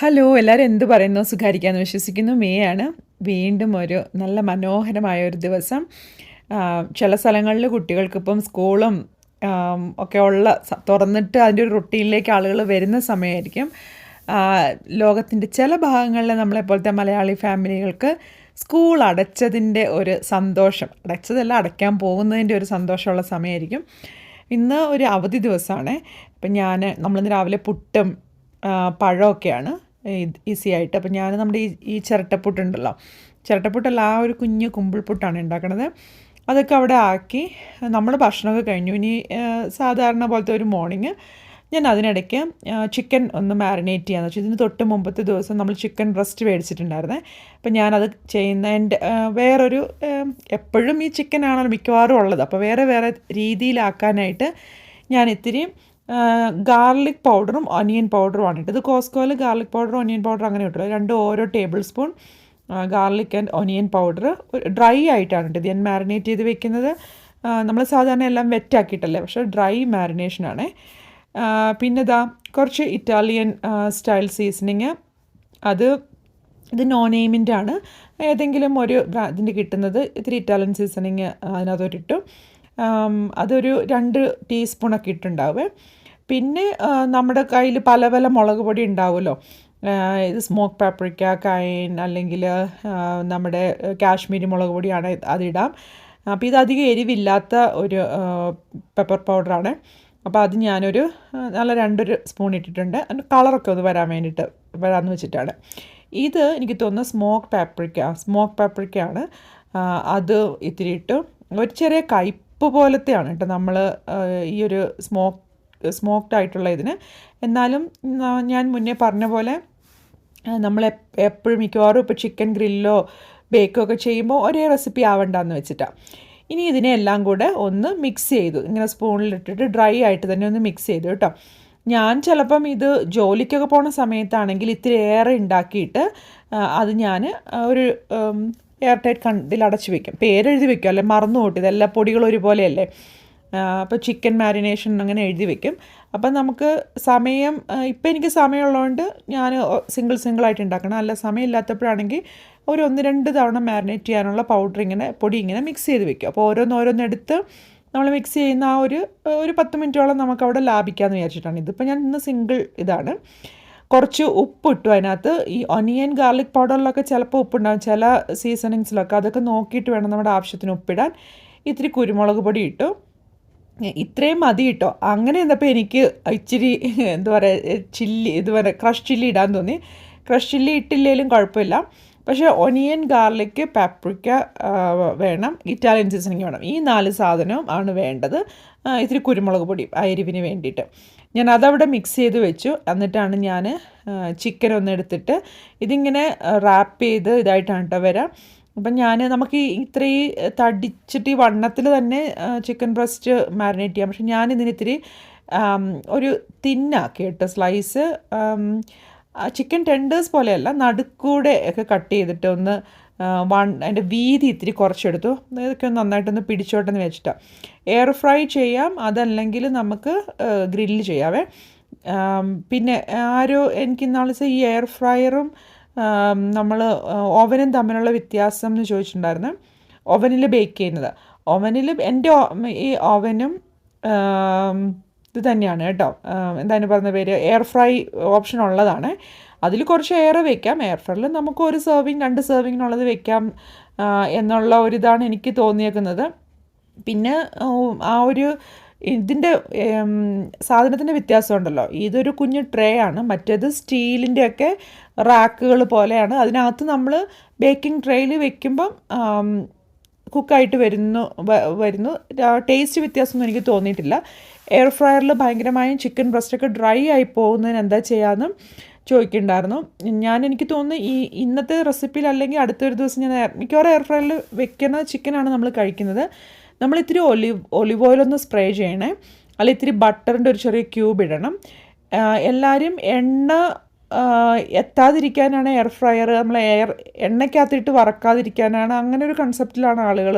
Hello എല്ലാവരും എന്ത് പറയുന്നു? സുഖാരിക്കാമെന്ന് വിശ്വസിക്കുന്നു. മേ ആണ്. വീണ്ടും ഒരു നല്ല മനോഹരമായ ഒരു ദിവസം. ചില സ്ഥലങ്ങളിൽ കുട്ടികൾക്കിപ്പം സ്കൂളും ഒക്കെ ഉള്ള തുറന്നിട്ട് അതിന്റെ ഒരു റൊട്ടീനിലേക്ക് ആളുകൾ വരുന്ന സമയമായിരിക്കും. ലോകത്തിന്റെ ചില ഭാഗങ്ങളിൽ നമ്മളെപ്പോലത്തെ മലയാളി ഫാമിലികൾക്ക് സ്കൂൾ അടച്ചതിന്റെ ഒരു സന്തോഷം അടച്ചതല്ല അടയ്ക്കാൻ പോകുന്നതിന്റെ ഒരു സന്തോഷമുള്ള സമയമായിരിക്കും. ഇന്ന് ഒരു അവധി ദിവസമാണ്. അപ്പം ഞാൻ നമ്മളിന്ന് രാവിലെ പുട്ടും പഴമൊക്കെയാണ്. ഈസി ആയിട്ട്. അപ്പം ഞാൻ നമ്മുടെ ഈ ഈ ചിരട്ടപ്പുട്ടുണ്ടല്ലോ ചിരട്ടപ്പുട്ടല്ല ആ ഒരു കുഞ്ഞ് കുമ്പിൾപുട്ടാണ് ഉണ്ടാക്കണത്. അതൊക്കെ അവിടെ ആക്കി നമ്മൾ ഭക്ഷണമൊക്കെ കഴിഞ്ഞു. ഇനി സാധാരണ പോലത്തെ ഒരു മോർണിംഗ് ഞാൻ അതിനിടയ്ക്ക് ചിക്കൻ ഒന്ന് മാരിനേറ്റ് ചെയ്യാന്ന് വെച്ചാൽ ഇതിന് തൊട്ട് മുമ്പത്തെ ദിവസം നമ്മൾ ചിക്കൻ ബ്രസ്റ്റ് മേടിച്ചിട്ടുണ്ടായിരുന്നേ. അപ്പം ഞാനത് ചെയ്യുന്ന എന്റെ വേറൊരു എപ്പോഴും ഈ ചിക്കൻ ആണല്ലോ മിക്കവാറും ഉള്ളത്. അപ്പോൾ വേറെ വേറെ രീതിയിലാക്കാനായിട്ട് ഞാൻ ഇത്തിരി ഗാർലിക് പൗഡറും ഒനിയൻ പൗഡറുമാണ് ഇട്ടത്. കോസ്കോയിൽ ഗാർലിക് പൗഡറും ഒനിയൻ പൗഡറും അങ്ങനെ കിട്ടുള്ളൂ രണ്ടും ഓരോ table spoon garlic and onion powder dry ആയിട്ടാണ് ഇട്ടത്. ഞാൻ മാരിനേറ്റ് ചെയ്ത് വെക്കുന്നത് നമ്മൾ സാധാരണ എല്ലാം വെറ്റാക്കിയിട്ടല്ലേ പക്ഷേ ഡ്രൈ മാരിനേഷനാണ് പിന്നെ ഇതാ കുറച്ച് ഇറ്റാലിയൻ സ്റ്റൈൽ സീസണിങ് അത് ഇത് നോൺ എയിമിന്റെ ആണ്. ഏതെങ്കിലും ഒരു ഇതിന്റെ കിട്ടുന്നത് ഇത്തിരി ഇറ്റാലിയൻ സീസണിങ് അതിനകത്തോട്ടിട്ടു അതൊരു രണ്ട് ടീസ്പൂണൊക്കെ ഇട്ടുണ്ടാവേ. പിന്നെ നമ്മുടെ കയ്യിൽ പല പല മുളക് പൊടി ഉണ്ടാവുമല്ലോ. ഇത് സ്മോക്ക് പാപ്രിക്ക കൈൻ അല്ലെങ്കിൽ നമ്മുടെ കാശ്മീരി മുളക് പൊടിയാണ് അതിടാം അപ്പോൾ ഇത് അധികം എരിവില്ലാത്ത ഒരു പെപ്പർ പൗഡറാണ് അപ്പോൾ അത് ഞാനൊരു നല്ല രണ്ടൊരു സ്പൂൺ ഇട്ടിട്ടുണ്ട്. അതിന്റെ കളറൊക്കെ ഒന്ന് വരാൻ വേണ്ടിയിട്ട് വരാമെന്ന് വെച്ചിട്ടാണ്. ഇത് എനിക്ക് തോന്നുന്നു സ്മോക്ക് പാപ്രിക്ക സ്മോക്ക് പാപ്രിക്കയാണ് അത് ഇത്തിരി ഇട്ടു. ഒരു ചെറിയ കയ്പ്പ് പോലത്തെയാണ് കേട്ടോ നമ്മൾ ഈ ഒരു സ്മോക്ക് സ്മോക്ഡ് ആയിട്ടുള്ള ഇതിന്. എന്നാലും ഞാൻ മുന്നേ പറഞ്ഞ പോലെ നമ്മൾ എപ്പോഴും മിക്കവാറും ഇപ്പോൾ ചിക്കൻ ഗ്രില്ലോ ബേക്കോ ഒക്കെ ചെയ്യുമ്പോൾ ഒരേ റെസിപ്പി ആവണ്ടെന്ന് വെച്ചിട്ടാണ് ഇനി ഇതിനെ എല്ലാം കൂടെ ഒന്ന് മിക്സ് ചെയ്തു. ഇങ്ങനെ സ്പൂണിലിട്ടിട്ട് ഡ്രൈ ആയിട്ട് തന്നെ ഒന്ന് മിക്സ് ചെയ്തു കേട്ടോ. ഞാൻ ചിലപ്പം ഇത് ജോലിക്കൊക്കെ പോണ സമയത്താണെങ്കിൽ ഇത്തിരി ഏറെ ഉണ്ടാക്കിയിട്ട് അത് ഞാൻ ഒരു എയർ ടൈറ്റ് കണ്ടിൽ അടച്ചു വെക്കും. പേരെഴുതി വെക്കും. അല്ലെ മറന്നു കൂട്ടി ഇതെല്ലാം പൊടികൾ ഒരുപോലെയല്ലേ? അപ്പോൾ ചിക്കൻ മാരിനേഷൻ അങ്ങനെ എഴുതി വെക്കും. അപ്പം നമുക്ക് സമയം ഇപ്പം എനിക്ക് സമയമുള്ളതുകൊണ്ട് ഞാൻ സിംഗിൾ സിംഗിളായിട്ട് ഉണ്ടാക്കണം. അല്ല സമയമില്ലാത്തപ്പോഴാണെങ്കിൽ ഒരു ഒന്ന് രണ്ട് തവണ മാരിനേറ്റ് ചെയ്യാനുള്ള പൗഡർ ഇങ്ങനെ പൊടി ഇങ്ങനെ മിക്സ് ചെയ്ത് വെക്കും. അപ്പോൾ ഓരോന്നോരോന്ന് എടുത്ത് നമ്മൾ മിക്സ് ചെയ്യുന്ന ആ ഒരു ഒരു പത്ത് മിനിറ്റോളം നമുക്ക് അവിടെ ലാഭിക്കാമെന്ന് വിചാരിച്ചിട്ടാണ്. ഇതിപ്പോൾ ഞാൻ ഇന്ന് സിംഗിൾ ഇതാണ്. കുറച്ച് ഉപ്പ് ഇട്ടു അതിനകത്ത്. ഈ ഒനിയൻ ഗാർലിക് പൗഡറിലൊക്കെ ചിലപ്പോൾ ഉപ്പുണ്ടാകും ചില സീസണിങ്സിലൊക്കെ അതൊക്കെ നോക്കിയിട്ട് വേണം നമ്മുടെ ആവശ്യത്തിന് ഉപ്പിടാൻ. ഇത്തിരി കുരുമുളക് പൊടി ഇട്ടു. ഇത്രയും മതി കേട്ടോ. അങ്ങനെ എന്നപ്പോൾ എനിക്ക് ഇച്ചിരി എന്താ പറയുക ചില്ലി ഇത് പറയുക ക്രഷ് ചില്ലി ഇടാൻ തോന്നി. ക്രഷ് ചില്ലി ഇട്ടില്ലെങ്കിലും കുഴപ്പമില്ല. പക്ഷേ ഒനിയൻ ഗാർലിക്ക് പാപ്രിക്ക വേണം. ഇറ്റാലിയൻ സീസണിങ് വേണം. ഈ നാല് സാധനവും ആണ് വേണ്ടത്. ഇത്തിരി കുരുമുളക് പൊടി ആ എരിവിന് വേണ്ടിയിട്ട്. ഞാൻ അതവിടെ മിക്സ് ചെയ്ത് വെച്ചു. എന്നിട്ടാണ് ഞാൻ ചിക്കൻ ഒന്ന് എടുത്തിട്ട് ഇതിങ്ങനെ റാപ്പ് ചെയ്ത് ഇതായിട്ടാണ് കേട്ടോ വരാം. അപ്പം ഞാൻ നമുക്ക് ഇത്രയും തടിച്ചിട്ട് ഈ വണ്ണത്തിൽ തന്നെ ചിക്കൻ ബ്രസ്റ്റ് മാരിനേറ്റ് ചെയ്യാം. പക്ഷെ ഞാൻ ഇത്തിരി ഒരു തിന്നാക്കി കേട്ടോ സ്ലൈസ് ചിക്കൻ ടെൻഡേഴ്സ് പോലെയല്ല നടുക്കൂടെ ഒക്കെ കട്ട് ചെയ്തിട്ട് ഒന്ന് വൺ അതിന്റെ വീതി ഇത്തിരി കുറച്ചെടുത്തു. ഇതൊക്കെ നന്നായിട്ടൊന്ന് പിടിച്ചോട്ടെന്ന് വെച്ചിട്ടാണ് എയർ ഫ്രൈ ചെയ്യാം അതല്ലെങ്കിൽ നമുക്ക് ഗ്രില്ല് ചെയ്യാവേ. പിന്നെ ആരോ എനിക്ക് ഇന്നാൾ ഈ എയർ ഫ്രയറും നമ്മൾ ഓവനും തമ്മിലുള്ള വ്യത്യാസം എന്ന് ചോദിച്ചിട്ടുണ്ടായിരുന്നു. ഓവനിൽ ബേക്ക് ചെയ്യുന്നത്. ഓവനിൽ എന്റെ ഈ ഓവനും ഇത് തന്നെയാണ് കേട്ടോ. എന്താണ് പറഞ്ഞ പേര്? എയർ ഫ്രൈ ഓപ്ഷൻ ഉള്ളതാണ്. അതിൽ കുറച്ച് എയർ വെക്കാം. എയർ ഫ്രയറിൽ നമുക്ക് ഒരു സെർവിങ് രണ്ട് സെർവിങ്ങിനുള്ളത് വെക്കാം എന്നുള്ള ഒരിതാണ് എനിക്ക് തോന്നിയേക്കുന്നത്. പിന്നെ ആ ഒരു ഇതിന്റെ സാധനത്തിന്റെ വ്യത്യാസം ഉണ്ടല്ലോ ഇതൊരു കുഞ്ഞ് ട്രേ ആണ്. മറ്റേത് സ്റ്റീലിന്റെയൊക്കെ റാക്കുകൾ പോലെയാണ്. അതിനകത്ത് നമ്മൾ ബേക്കിംഗ് ട്രേയിൽ വെക്കുമ്പം കുക്കായിട്ട് വരുന്നു വരുന്നു. ടേസ്റ്റ് വ്യത്യാസമൊന്നും എനിക്ക് തോന്നിയിട്ടില്ല. എയർ ഫ്രയറിൽ ഭയങ്കരമായും ചിക്കൻ ബ്രസ്റ്റൊക്കെ ഡ്രൈ ആയി പോകുന്നതിന് എന്താ ചെയ്യാമെന്നും ചോദിക്കുന്നുണ്ടായിരുന്നു. ഞാൻ എനിക്ക് തോന്നുന്നു ഈ ഇന്നത്തെ റെസിപ്പിയിൽ അല്ലെങ്കിൽ അടുത്തൊരു ദിവസം ഞാൻ മിക്കവാറും എയർ ഫ്രൈയിൽ വെക്കുന്ന ചിക്കനാണ് നമ്മൾ കഴിക്കുന്നത്. നമ്മൾ ഇത്തിരി ഒലിവ് ഒലിവ് ഓയിലൊന്ന് സ്പ്രേ ചെയ്യണേ. അല്ലെങ്കിൽ ഇത്തിരി ബട്ടറിന്റെ ഒരു ചെറിയ ക്യൂബ് ഇടണം. എല്ലാവരും എണ്ണ എത്താതിരിക്കാനാണ് എയർ ഫ്രയർ നമ്മൾ എയർ എണ്ണയ്ക്കകത്തിട്ട് വറക്കാതിരിക്കാനാണ് അങ്ങനെ ഒരു കൺസെപ്റ്റിലാണ് ആളുകൾ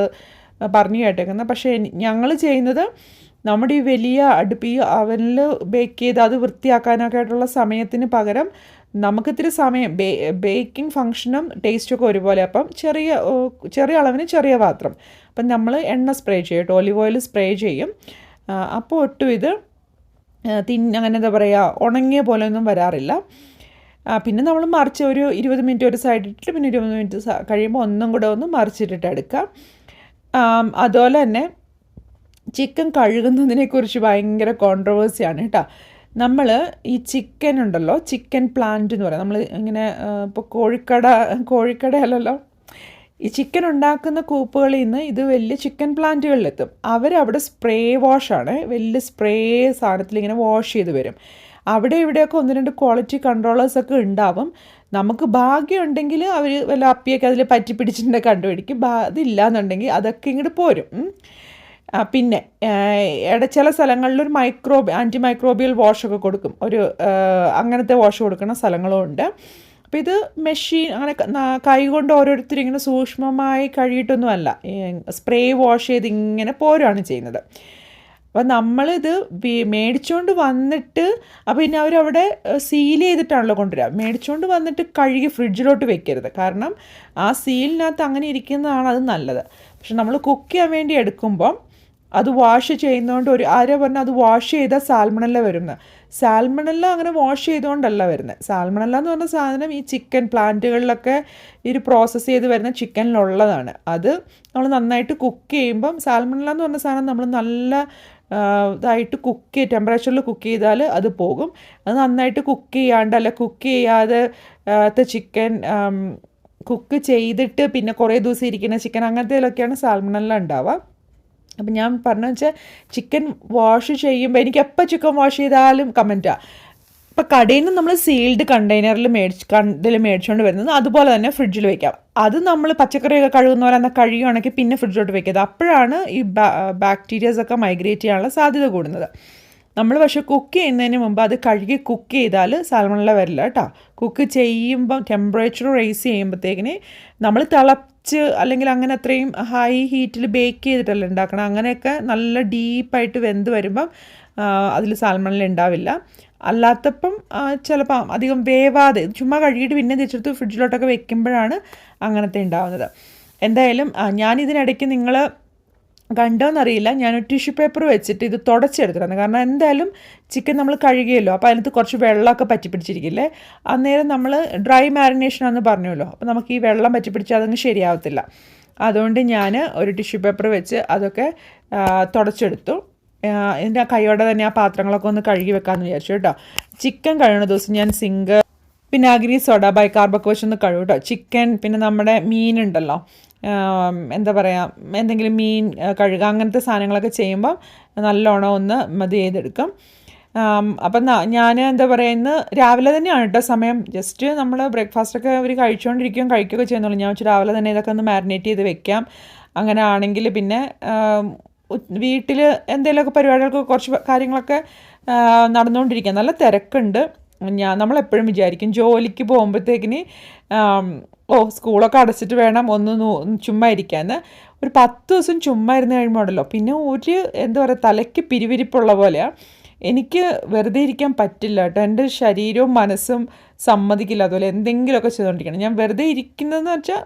പറഞ്ഞു കേട്ടേക്കുന്നത്. പക്ഷേ ഞങ്ങൾ ചെയ്യുന്നത് നമ്മുടെ ഈ വലിയ അടുപ്പ് ഈ അവനിൽ ബേക്ക് ചെയ്ത് അത് വൃത്തിയാക്കാനൊക്കെ ആയിട്ടുള്ള സമയത്തിന് പകരം നമുക്കിത്തിരി സമയം ബേ ബേക്കിംഗ് ഫങ്ഷനും ടേസ്റ്റൊക്കെ ഒരുപോലെ. അപ്പം ചെറിയ ചെറിയ അളവിന് ചെറിയ പാത്രം. അപ്പം നമ്മൾ എണ്ണ സ്പ്രേ ചെയ്യും കേട്ടോ. ഒലിവ് ഓയിൽ സ്പ്രേ ചെയ്യും. അപ്പോൾ ഒട്ടും ഇത് തിന്ന അങ്ങനെ എന്താ പറയുക ഉണങ്ങിയ പോലെ ഒന്നും വരാറില്ല. പിന്നെ നമ്മൾ മറിച്ച് ഒരു ഇരുപത് മിനിറ്റ് ഒരു സൈഡ് ഇട്ടിട്ട് പിന്നെ ഇരുപത് മിനിറ്റ് കഴിയുമ്പോൾ ഒന്നും കൂടെ ഒന്ന് മറിച്ചിട്ടിട്ട് എടുക്കാം അതുപോലെ തന്നെ ചിക്കൻ കഴുകുന്നതിനെക്കുറിച്ച് ഭയങ്കര കോൺട്രവേഴ്സിയാണ് കേട്ടോ. നമ്മൾ ഈ ചിക്കൻ ഉണ്ടല്ലോ ചിക്കൻ പ്ലാന്റ് എന്ന് പറയാം. നമ്മൾ ഇങ്ങനെ ഇപ്പോൾ കോഴിക്കട കോഴിക്കടയല്ലോ ഈ ചിക്കൻ ഉണ്ടാക്കുന്ന കൂപ്പുകളിൽ നിന്ന് ഇത് വലിയ ചിക്കൻ പ്ലാന്റുകളിലെത്തും അവരവിടെ സ്പ്രേ വാഷാണ് വലിയ സ്പ്രേ സാധനത്തിൽ ഇങ്ങനെ വാഷ് ചെയ്ത് വരും. അവിടെ ഇവിടെയൊക്കെ ഒന്ന് രണ്ട് ക്വാളിറ്റി കൺട്രോളേഴ്സൊക്കെ ഉണ്ടാവും. നമുക്ക് ഭാഗ്യമുണ്ടെങ്കിൽ അവർ വല്ല അപ്പിയൊക്കെ അതിൽ പറ്റി പിടിച്ചിട്ടുണ്ടെങ്കിൽ കണ്ടുപിടിക്കും. അതില്ല എന്നുണ്ടെങ്കിൽ അതൊക്കെ ഇങ്ങോട്ട് പോരും. പിന്നെ ചില സ്ഥലങ്ങളിൽ ഒരു മൈക്രോബി ആന്റി മൈക്രോബിയൽ വാഷൊക്കെ കൊടുക്കും. ഒരു അങ്ങനത്തെ വാഷ് കൊടുക്കുന്ന സ്ഥലങ്ങളും ഉണ്ട്. അപ്പോൾ ഇത് മെഷീൻ അങ്ങനെ കൈ കൊണ്ട് ഓരോരുത്തർ ഇങ്ങനെ സൂക്ഷ്മമായി കഴുകിയിട്ടൊന്നുമല്ല. സ്പ്രേ വാഷ് ചെയ്ത് ഇങ്ങനെ പോരുകയാണ് ചെയ്യുന്നത്. അപ്പം നമ്മളിത് മേടിച്ചുകൊണ്ട് വന്നിട്ട് അപ്പോൾ പിന്നെ അവരവിടെ സീൽ ചെയ്തിട്ടാണല്ലോ കൊണ്ടുവരിക മേടിച്ചുകൊണ്ട് വന്നിട്ട് കഴുകി ഫ്രിഡ്ജിലോട്ട് വെക്കരുത്. കാരണം ആ സീലിനകത്ത് അങ്ങനെ ഇരിക്കുന്നതാണ് അത് നല്ലത്. പക്ഷെ നമ്മൾ കുക്ക് ചെയ്യാൻ വേണ്ടി എടുക്കുമ്പം അത് വാഷ് ചെയ്യുന്നതുകൊണ്ട് ഒരു ആരെ പറഞ്ഞാൽ അത് വാഷ് ചെയ്താൽ സാൽമണല്ല വരുന്നത് സാൽമണല്ല അങ്ങനെ വാഷ് ചെയ്തുകൊണ്ടല്ല വരുന്നത് സാൽമണല്ല എന്ന് പറഞ്ഞ സാധനം ഈ ചിക്കൻ പ്ലാന്റുകളിലൊക്കെ ഈ പ്രോസസ്സ് ചെയ്ത് വരുന്ന ചിക്കനിലുള്ളതാണ് അത് നമ്മൾ നന്നായിട്ട് കുക്ക് ചെയ്യുമ്പം സാൽമണല്ല എന്ന് പറഞ്ഞ സാധനം നമ്മൾ നല്ല ഇതായിട്ട് കുക്ക് ടെമ്പറേച്ചറിൽ കുക്ക് ചെയ്താൽ അത് പോകും. അത് നന്നായിട്ട് കുക്ക് ചെയ്യാണ്ട് അല്ല കുക്ക് ചെയ്യാതെ ചിക്കൻ കുക്ക് ചെയ്തിട്ട് പിന്നെ കുറേ ദിവസം ഇരിക്കുന്ന ചിക്കൻ അങ്ങനത്തേലൊക്കെയാണ് സാൽമണല്ല ഉണ്ടാവുക അപ്പം ഞാൻ പറഞ്ഞു വെച്ചാൽ ചിക്കൻ വാഷ് ചെയ്യുമ്പോൾ എനിക്ക് എപ്പോൾ ചിക്കൻ വാഷ് ചെയ്താലും കമന്റാണ് ഇപ്പം കടയിൽ നിന്ന് നമ്മൾ സീൽഡ് കണ്ടെയ്നറിൽ മേടിച്ച് കണ്ടിൽ മേടിച്ചുകൊണ്ട് വരുന്നത് അതുപോലെ തന്നെ ഫ്രിഡ്ജിൽ വെക്കാം. അത് നമ്മൾ പച്ചക്കറിയൊക്കെ കഴുകുന്ന പോലെ എന്നാൽ കഴുകുകയാണെങ്കിൽ പിന്നെ ഫ്രിഡ്ജിലോട്ട് വെക്കുന്നത് അപ്പോഴാണ് ഈ ബാക്ടീരിയസ് ഒക്കെ മൈഗ്രേറ്റ് ചെയ്യാനുള്ള സാധ്യത കൂടുന്നത്. നമ്മൾ പക്ഷേ കുക്ക് ചെയ്യുന്നതിന് മുമ്പ് അത് കഴുകി കുക്ക് ചെയ്താൽ സാൽമണല വരില്ല കേട്ടോ. കുക്ക് ചെയ്യുമ്പം ടെമ്പറേച്ചർ റേസ് ചെയ്യുമ്പോഴത്തേക്കിന് നമ്മൾ തിളച്ച് അല്ലെങ്കിൽ അങ്ങനെ അത്രയും ഹൈ ഹീറ്റിൽ ബേക്ക് ചെയ്തിട്ടല്ല ഉണ്ടാക്കണം അങ്ങനെയൊക്കെ നല്ല ഡീപ്പായിട്ട് വെന്ത് വരുമ്പം അതിൽ സാൽമണിൽ ഉണ്ടാവില്ല അല്ലാത്തപ്പം ചിലപ്പം അധികം വേവാതെ ചുമ്മാ കഴുകിയിട്ട് പിന്നെ തിരിച്ചെടുത്ത് ഫ്രിഡ്ജിലോട്ടൊക്കെ വെക്കുമ്പോഴാണ് അങ്ങനത്തെ ഉണ്ടാവുന്നത് എന്തായാലും ഞാനിതിനിടയ്ക്ക് നിങ്ങൾ കണ്ടോന്നറിയില്ല. ഞാൻ ടിഷ്യൂ പേപ്പർ വെച്ചിട്ട് ഇത് തുടച്ചെടുത്തിരുന്നു കാരണം എന്തായാലും ചിക്കൻ നമ്മൾ കഴുകിയല്ലോ. അപ്പോൾ അതിനകത്ത് കുറച്ച് വെള്ളമൊക്കെ പറ്റി പിടിച്ചിരിക്കില്ലേ അന്നേരം നമ്മൾ ഡ്രൈ മാരിനേഷൻ ആണെന്ന് പറഞ്ഞല്ലോ അപ്പോൾ നമുക്ക് ഈ വെള്ളം പറ്റി പിടിച്ചാൽ അതങ്ങ് ശരിയാവത്തില്ല. അതുകൊണ്ട് ഞാൻ ഒരു ടിഷ്യൂ പേപ്പർ വെച്ച് അതൊക്കെ തുടച്ചെടുത്തു. എന്റെ കൈയോടെ തന്നെ ആ പാത്രങ്ങളൊക്കെ ഒന്ന് കഴുകി വെക്കാമെന്ന് വിചാരിച്ചു കേട്ടോ. ചിക്കൻ കഴുകുന്ന ദിവസം ഞാൻ സിങ്ക് പിന്നെ അഗ്രി സോഡ ബൈകാർബൊക്കെ വെച്ചൊന്ന് കഴുകും കേട്ടോ. ചിക്കൻ പിന്നെ നമ്മുടെ മീനുണ്ടല്ലോ എന്താ പറയുക എന്തെങ്കിലും മീൻ കഴുകുക അങ്ങനത്തെ സാധനങ്ങളൊക്കെ ചെയ്യുമ്പം നല്ലോണം ഒന്ന് മതി ചെയ്തെടുക്കും. അപ്പം ഞാൻ എന്താ പറയുക ഇന്ന് രാവിലെ തന്നെയാണ് കേട്ടോ സമയം. ജസ്റ്റ് നമ്മൾ ബ്രേക്ക്ഫാസ്റ്റൊക്കെ അവർ കഴിച്ചുകൊണ്ടിരിക്കുകയും കഴിക്കുകയൊക്കെ ചെയ്യുന്നുള്ളൂ. ഞാൻ വെച്ച് രാവിലെ തന്നെ ഇതൊക്കെ ഒന്ന് മാരിനേറ്റ് ചെയ്ത് വെക്കാം. അങ്ങനെ ആണെങ്കിൽ പിന്നെ വീട്ടിൽ എന്തെങ്കിലുമൊക്കെ പരിപാടികൾക്ക് കുറച്ച് കാര്യങ്ങളൊക്കെ നടന്നുകൊണ്ടിരിക്കുക നല്ല തിരക്കുണ്ട്. ഞാൻ നമ്മളെപ്പോഴും വിചാരിക്കും ജോലിക്ക് പോകുമ്പോഴത്തേക്കിന് ഓ സ്കൂളൊക്കെ അടച്ചിട്ട് വേണം ഒന്ന് ചുമ്മാ ഇരിക്കാൻ ഒരു പത്ത് ദിവസം ചുമ്മാ ഇരുന്ന് കഴിയുമ്പോൾ ഉണ്ടല്ലോ പിന്നെ ഒരു എന്താ പറയുക തലയ്ക്ക് പിരിവിരിപ്പുള്ള പോലെയാണ് എനിക്ക് വെറുതെ ഇരിക്കാൻ പറ്റില്ല കേട്ടോ. എന്റെ ശരീരവും മനസ്സും സമ്മതിക്കില്ല. അതുപോലെ എന്തെങ്കിലുമൊക്കെ ചെയ്തുകൊണ്ടിരിക്കണം. ഞാൻ വെറുതെ ഇരിക്കുന്നതെന്ന് വെച്ചാൽ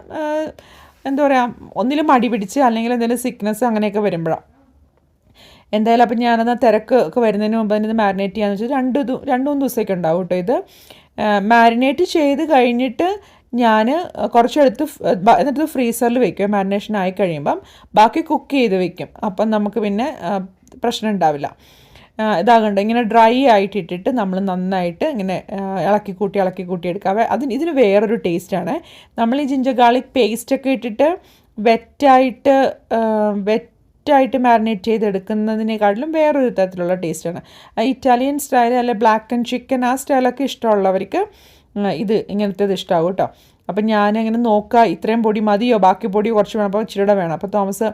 എന്താ പറയുക ഒന്നിലും മടി പിടിച്ച് അല്ലെങ്കിൽ എന്തെങ്കിലും സിക്നസ് അങ്ങനെയൊക്കെ വരുമ്പോഴാണ് എന്തായാലും അപ്പം ഞാനത് തിരക്ക് ഒക്കെ വരുന്നതിന് മുമ്പ് തന്നെ ഇത് മാരിനേറ്റ് ചെയ്യാന്ന് വെച്ചാൽ രണ്ട് രണ്ട് മൂന്ന് ദിവസമൊക്കെ ഉണ്ടാവും കേട്ടോ ഇത്. മാരിനേറ്റ് ചെയ്ത് കഴിഞ്ഞിട്ട് ഞാൻ കുറച്ചെടുത്ത് എന്നിട്ട് ഫ്രീസറിൽ വെക്കും. മാരിനേഷൻ ആയി കഴിയുമ്പം ബാക്കി കുക്ക് ചെയ്ത് വെക്കും. അപ്പം നമുക്ക് പിന്നെ പ്രശ്നം ഉണ്ടാവില്ല. ഇതാകണ്ട ഇങ്ങനെ ഡ്രൈ ആയിട്ട് ഇട്ടിട്ട് നമ്മൾ നന്നായിട്ട് ഇങ്ങനെ ഇളക്കി കൂട്ടി ഇളക്കി കൂട്ടി എടുക്കുക അതിന് ഇതിന് വേറൊരു ടേസ്റ്റാണ് നമ്മൾ ഈ ജിഞ്ചർ ഗാർലിക് പേസ്റ്റൊക്കെ ഇട്ടിട്ട് വെറ്റായിട്ട് വെറ്റ് മാരിനേറ്റ് ചെയ്തെടുക്കുന്നതിനേക്കാട്ടിലും വേറൊരു തരത്തിലുള്ള ടേസ്റ്റാണ് ഇറ്റാലിയൻ സ്റ്റൈൽ അല്ലെങ്കിൽ ബ്ലാക്ക് ആൻഡ് ചിക്കൻ ആ സ്റ്റൈലൊക്കെ ഇഷ്ടമുള്ളവർക്ക് ഇത് ഇങ്ങനത്തേത് ഇഷ്ടമാവും കേട്ടോ അപ്പം ഞാനിങ്ങനെ നോക്കുക ഇത്രയും പൊടി മതിയോ? ബാക്കി പൊടി കുറച്ച് വേണം. അപ്പോൾ ഇച്ചിരിയുടെ വേണം. അപ്പോൾ തോമസ്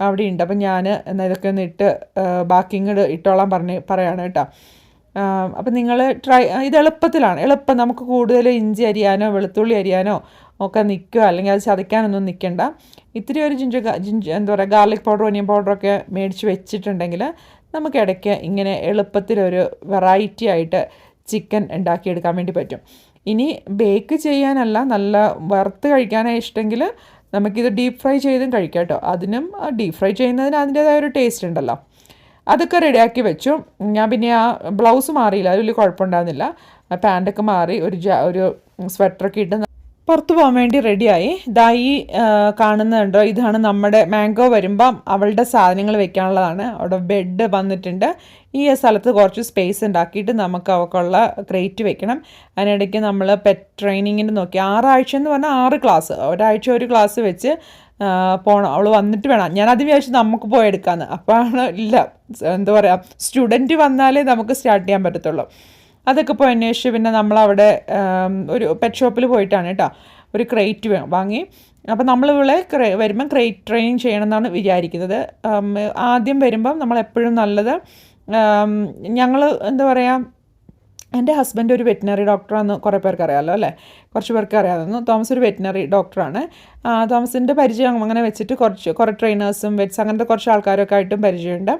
അവിടെ ഉണ്ട്. അപ്പം ഞാൻ എന്നാൽ ഇതൊക്കെ ഒന്ന് ഇട്ട് ബാക്കി ഇങ്ങോട്ട് ഇട്ടോളാൻ പറഞ്ഞ് പറയാണ് കേട്ടോ. അപ്പം നിങ്ങൾ ട്രൈ ഇത് എളുപ്പത്തിലാണ്. എളുപ്പം നമുക്ക് കൂടുതൽ ഇഞ്ചി അരിയാനോ വെളുത്തുള്ളി അരിയാനോ ഒക്കെ നിൽക്കുക. അല്ലെങ്കിൽ അത് ചതയ്ക്കാനൊന്നും നിൽക്കണ്ട. ഇത്തിരി ഒരു ജിഞ്ചർ ജിഞ്ച് എന്താ പറയുക ഗാർലിക് പൗഡർ ഒനിയൻ പൗഡറൊക്കെ മേടിച്ച് വെച്ചിട്ടുണ്ടെങ്കിൽ നമുക്ക് ഇടയ്ക്ക് ഇങ്ങനെ എളുപ്പത്തിലൊരു വെറൈറ്റി ആയിട്ട് ചിക്കൻ ഉണ്ടാക്കിയെടുക്കാൻ വേണ്ടി പറ്റും. ഇനി ബേക്ക് ചെയ്യാനല്ല നല്ല വറുത്ത് കഴിക്കാനാണ് ഇഷ്ടമെങ്കിൽ നമുക്കിത് ഡീപ്പ് ഫ്രൈ ചെയ്തും കഴിക്കാം കേട്ടോ. അതിനും ഡീപ്പ് ഫ്രൈ ചെയ്യുന്നതിന് അതിന്റേതായ ഒരു ടേസ്റ്റ് ഉണ്ടല്ലോ. അതൊക്കെ റെഡിയാക്കി വെച്ചു. ഞാൻ പിന്നെ ആ ബ്ലൗസ് മാറിയില്ല അത് വലിയ കുഴപ്പമുണ്ടാകുന്നില്ല പാന്റൊക്കെ മാറി ഒരു ഒരു സ്വെറ്ററൊക്കെ ഇട്ട് പുറത്ത് പോകാൻ വേണ്ടി റെഡിയായി ദാ ഈ കാണുന്നുണ്ടോ ഇതാണ് നമ്മുടെ മാംഗോ വരുമ്പം അവളുടെ സാധനങ്ങൾ വെക്കാനുള്ളതാണ്. അവിടെ ബെഡ് വന്നിട്ടുണ്ട്. ഈ സ്ഥലത്ത് കുറച്ച് സ്പേസ് ഉണ്ടാക്കിയിട്ട് നമുക്ക് അവൾക്കുള്ള ക്രേറ്റ് വെക്കണം. അതിനിടയ്ക്ക് നമ്മൾ പെറ്റ് ട്രെയിനിങ്ങിന് നോക്കി. ആറാഴ്ച എന്ന് പറഞ്ഞാൽ ആറ് ക്ലാസ് ഒരാഴ്ച ഒരു ക്ലാസ് വെച്ച് പോകണം അവൾ വന്നിട്ട് വേണം. ഞാൻ അത് വിചാരിച്ചു നമുക്ക് പോയി അപ്പോഴാണ് ഇല്ല. എന്താ പറയുക സ്റ്റുഡന്റ് വന്നാലേ നമുക്ക് സ്റ്റാർട്ട് ചെയ്യാൻ പറ്റത്തുള്ളൂ. അതൊക്കെ പോയി അന്വേഷിച്ച് പിന്നെ നമ്മളവിടെ ഒരു പെറ്റ് ഷോപ്പിൽ പോയിട്ടാണ് കേട്ടോ ഒരു ക്രേറ്റ് വാങ്ങി. അപ്പോൾ നമ്മളിവിടെ ക്രേ വരുമ്പം ക്രേറ്റ് ട്രെയിനിങ് ചെയ്യണം എന്നാണ് വിചാരിക്കുന്നത് ആദ്യം വരുമ്പം നമ്മളെപ്പോഴും നല്ലത് ഞങ്ങൾ എന്താ പറയുക എന്റെ ഹസ്ബൻഡ് ഒരു വെറ്റിനറി ഡോക്ടറാണെന്ന് കുറേ പേർക്ക് അറിയാമല്ലോ അല്ലേ? കുറച്ച് പേർക്ക് അറിയാമായിരുന്നു. തോമസ് ഒരു വെറ്റിനറി ഡോക്ടറാണ് തോമസിന്റെ പരിചയം അങ്ങനെ വെച്ചിട്ട് കുറച്ച് കുറേ ട്രെയിനേഴ്സും വെറ്റ്സ് അങ്ങനത്തെ കുറച്ച് ആൾക്കാരൊക്കെ ആയിട്ടും പരിചയമുണ്ട്.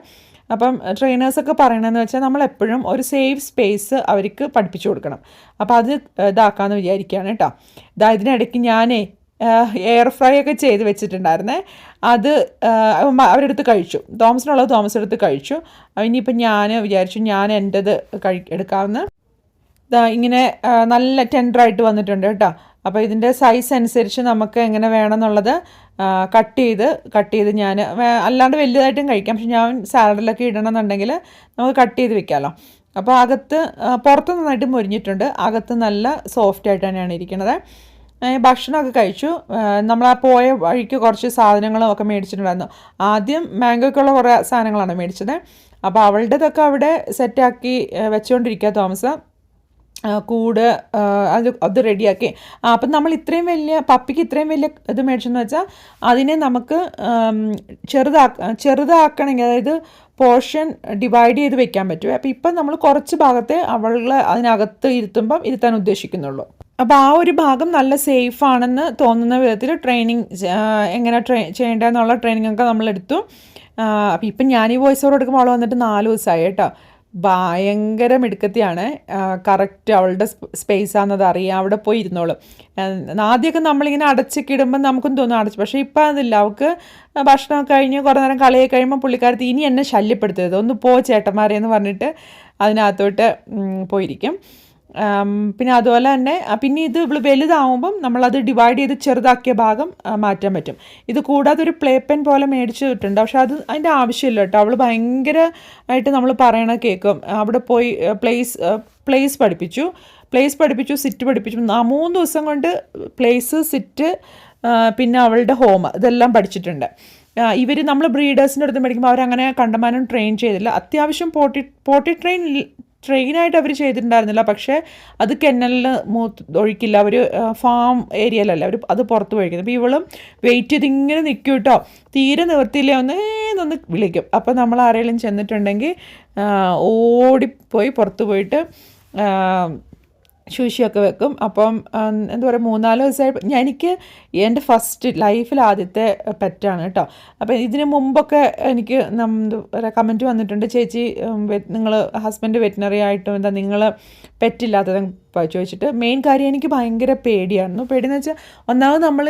അപ്പം ട്രെയിനേഴ്സൊക്കെ പറയണമെന്ന് വെച്ചാൽ നമ്മൾ എപ്പോഴും ഒരു സേഫ് സ്പേസ് അവർക്ക് പഠിപ്പിച്ചു കൊടുക്കണം. അപ്പോൾ അത് ഇതാക്കാമെന്ന് വിചാരിക്കുകയാണ് കേട്ടോ ഇതാ ഇതിനിടയ്ക്ക് ഞാനേ എയർ ഫ്രൈ ഒക്കെ ചെയ്ത് വെച്ചിട്ടുണ്ടായിരുന്നേ. അത് അവരെടുത്ത് കഴിച്ചു. തോമസിനുള്ളത് തോമസ് എടുത്ത് കഴിച്ചു ഇനിയിപ്പോൾ ഞാൻ വിചാരിച്ചു ഞാൻ എന്റെത് കഴി എടുക്കാമെന്ന്. ഇങ്ങനെ നല്ല ടെൻഡറായിട്ട് വന്നിട്ടുണ്ട് കേട്ടോ അപ്പോൾ ഇതിന്റെ സൈസ് അനുസരിച്ച് നമുക്ക് എങ്ങനെ വേണമെന്നുള്ളത് കട്ട് ചെയ്ത് കട്ട് ചെയ്ത് ഞാൻ അല്ലാണ്ട് വലുതായിട്ടും കഴിക്കാം. പക്ഷെ ഞാൻ സാലഡിലൊക്കെ ഇടണമെന്നുണ്ടെങ്കിൽ നമുക്ക് കട്ട് ചെയ്ത് വെക്കാമല്ലോ അപ്പോൾ അകത്ത് പുറത്ത് നന്നായിട്ട് മുരിഞ്ഞിട്ടുണ്ട്. അകത്ത് നല്ല സോഫ്റ്റ് ആയിട്ട് തന്നെയാണ് ഇരിക്കുന്നത്. ഭക്ഷണമൊക്കെ കഴിച്ചു. നമ്മൾ ആ പോയ വഴിക്ക് കുറച്ച് സാധനങ്ങളും ഒക്കെ മേടിച്ചിട്ടുണ്ടായിരുന്നു. ആദ്യം മാംഗോയ്ക്കുള്ള കുറേ സാധനങ്ങളാണ് മേടിച്ചത്. അപ്പോൾ അവളുടേതൊക്കെ അവിടെ സെറ്റാക്കി വെച്ചുകൊണ്ടിരിക്കുക തോമസ്. കൂട് അത് അത് റെഡിയാക്കി. അപ്പം നമ്മൾ ഇത്രയും വലിയ പപ്പിക്ക് ഇത്രയും വലിയ ഇത് മേടിച്ചെന്ന് വെച്ചാൽ അതിനെ നമുക്ക് ചെറുതാക്ക ചെറുതാക്കണമെങ്കിൽ അതായത് പോർഷൻ ഡിവൈഡ് ചെയ്ത് വെക്കാൻ പറ്റും. അപ്പം ഇപ്പം നമ്മൾ കുറച്ച് ഭാഗത്തെ അവളെ അതിനകത്ത് ഇരുത്തുമ്പം ഇരുത്താൻ ഉദ്ദേശിക്കുന്നുള്ളൂ. അപ്പോൾ ആ ഒരു ഭാഗം നല്ല സേഫ് ആണെന്ന് തോന്നുന്ന വിധത്തിൽ ട്രെയിനിങ് എങ്ങനെ ട്രെ ചെയ്യേണ്ടതെന്നുള്ള ട്രെയിനിങ് ഒക്കെ നമ്മളെടുത്തു അപ്പോൾ ഇപ്പം ഞാൻ ഈ വോയിസ് ഓവർ എടുക്കുമ്പോൾ അവൾ വന്നിട്ട് നാല് ദിവസമായി കേട്ടോ. ഭയങ്കര മിടുക്കത്തിയാണ്. കറക്റ്റ് അവളുടെ സ്പേസ് ആണെന്നത് അറിയാം. അവിടെ പോയി ഇരുന്നോളും ആദ്യമൊക്കെ നമ്മളിങ്ങനെ അടച്ചൊക്കെ ഇടുമ്പോൾ നമുക്കും തോന്നും അടച്ചു. പക്ഷേ ഇപ്പം അതില്ല. അവൾക്ക് ഭക്ഷണം കഴിഞ്ഞ് കുറേ നേരം കളിയൊക്കെ കഴിയുമ്പോൾ പുള്ളിക്കാരത്തി ഇനി എന്നെ ശല്യപ്പെടുത്തരുത്. ഒന്ന് പോ ചേട്ടന്മാരെ എന്ന് പറഞ്ഞിട്ട് അതിനകത്തോട്ട് പോയിരിക്കും. പിന്നെ അതുപോലെ തന്നെ പിന്നെ ഇത് ഇവൾ വലുതാവുമ്പം നമ്മളത് ഡിവൈഡ് ചെയ്ത് ചെറുതാക്കിയ ഭാഗം മാറ്റാൻ പറ്റും. ഇത് കൂടാതെ ഒരു പ്ലേ പെൻ പോലെ മേടിച്ചിട്ടുണ്ട് പക്ഷെ അത് അതിന്റെ ആവശ്യമില്ല കേട്ടോ. അവൾ ഭയങ്കര ആയിട്ട് നമ്മൾ പറയണ കേൾക്കും അവിടെ പോയി പ്ലേസ് പ്ലേസ് പഠിപ്പിച്ചു. പ്ലേസ് പഠിപ്പിച്ചു സിറ്റ് പഠിപ്പിച്ചു. ആ മൂന്ന് ദിവസം കൊണ്ട് പ്ലേസ് സിറ്റ് പിന്നെ അവളുടെ ഹോം ഇതെല്ലാം പഠിച്ചിട്ടുണ്ട്. ഇവർ നമ്മൾ ബ്രീഡേഴ്സിന്റെ അടുത്ത് പഠിക്കുമ്പോൾ അവരങ്ങനെ കണ്ടമാനം ട്രെയിൻ ചെയ്തില്ല. അത്യാവശ്യം പോട്ടി പോട്ടി ട്രെയിൻ ട്രെയിനായിട്ട് അവർ ചെയ്തിട്ടുണ്ടായിരുന്നില്ല. പക്ഷേ അത് കെന്നലിൽ മൂത്ത് ഒഴിക്കില്ല. അവർ ഫാം ഏരിയയിലല്ല അവർ അത് പുറത്ത് ഒഴിക്കുന്നത് അപ്പോൾ ഇവളും വെയിറ്റ് ചെയ്ത് ഇങ്ങനെ നിൽക്കും കേട്ടോ തീരെ നിവർത്തിയില്ല ഒന്ന് വിളിക്കും. അപ്പോൾ നമ്മൾ ആരെങ്കിലും ചെന്നിട്ടുണ്ടെങ്കിൽ ഓടിപ്പോയി പുറത്ത് പോയിട്ട് ശുശിയൊക്കെ വെക്കും. അപ്പം എന്താ പറയുക മൂന്നാൽ ദിവസമായി ഞാൻ എനിക്ക് എന്റെ ഫസ്റ്റ് ലൈഫിൽ ആദ്യത്തെ പെറ്റാണ് കേട്ടോ. അപ്പം ഇതിന് മുമ്പൊക്കെ എനിക്ക് കമന്റ് വന്നിട്ടുണ്ട് ചേച്ചി നിങ്ങൾ ഹസ്ബൻഡ് വെറ്റിനറി ആയിട്ടും എന്താ നിങ്ങൾ പെറ്റില്ലാത്തത്? ചോദിച്ചിട്ട് മെയിൻ കാര്യം എനിക്ക് ഭയങ്കര പേടിയായിരുന്നു. പേടിയെന്ന് വെച്ചാൽ ഒന്നാമത് നമ്മൾ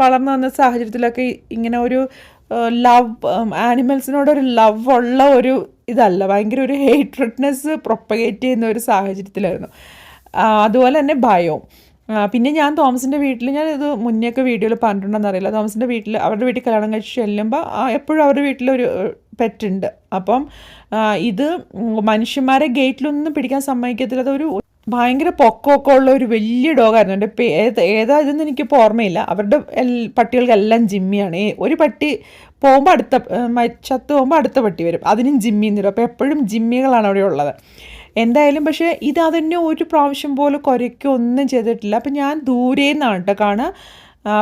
വളർന്നു വന്ന സാഹചര്യത്തിലൊക്കെ ഇങ്ങനെ ഒരു ലവ് ആനിമൽസിനോടൊരു ലവ് ഉള്ള ഒരു ഇതല്ല. ഭയങ്കര ഒരു ഹേറ്റ്രഡ്നെസ് പ്രൊപ്പഗേറ്റ് ചെയ്യുന്ന ഒരു സാഹചര്യത്തിലായിരുന്നു. അതുപോലെ തന്നെ ഭയവും പിന്നെ ഞാൻ തോമസിന്റെ വീട്ടിൽ ഞാൻ ഇത് മുന്നേയൊക്കെ വീഡിയോയിൽ പറഞ്ഞിട്ടുണ്ടെന്ന് അറിയില്ല. തോമസിന്റെ വീട്ടിൽ അവരുടെ വീട്ടിൽ കല്യാണം കഴിച്ച് ചെല്ലുമ്പോൾ എപ്പോഴും അവരുടെ വീട്ടിലൊരു പെറ്റുണ്ട് അപ്പം ഇത് മനുഷ്യന്മാരെ ഗേറ്റിലൊന്നും പിടിക്കാൻ സമ്മതിക്കത്തില്ല. അതൊരു ഭയങ്കര പൊക്കമൊക്കെ ഉള്ള ഒരു വലിയ ഡോഗായിരുന്നു എന്റെ പേ ഏതാ ഇതെന്ന് എനിക്കിപ്പോൾ ഓർമ്മയില്ല. അവരുടെ പട്ടികൾക്കെല്ലാം ജിമ്മിയാണ്. ഒരു പട്ടി പോകുമ്പോൾ അടുത്ത ചത്ത് പോകുമ്പോൾ അടുത്ത പട്ടി വരും. അതിനും ജിമ്മിന്ന് വരും. അപ്പോൾ എപ്പോഴും ജിമ്മികളാണ് അവിടെ ഉള്ളത്. എന്തായാലും പക്ഷേ ഇത് അതന്നെ ഒരു പ്രാവശ്യം പോലും കുരയ്ക്കോ ഒന്നും ചെയ്തിട്ടില്ല. അപ്പം ഞാൻ ദൂരെ നിന്നാണ് കേട്ടോ കാണുക.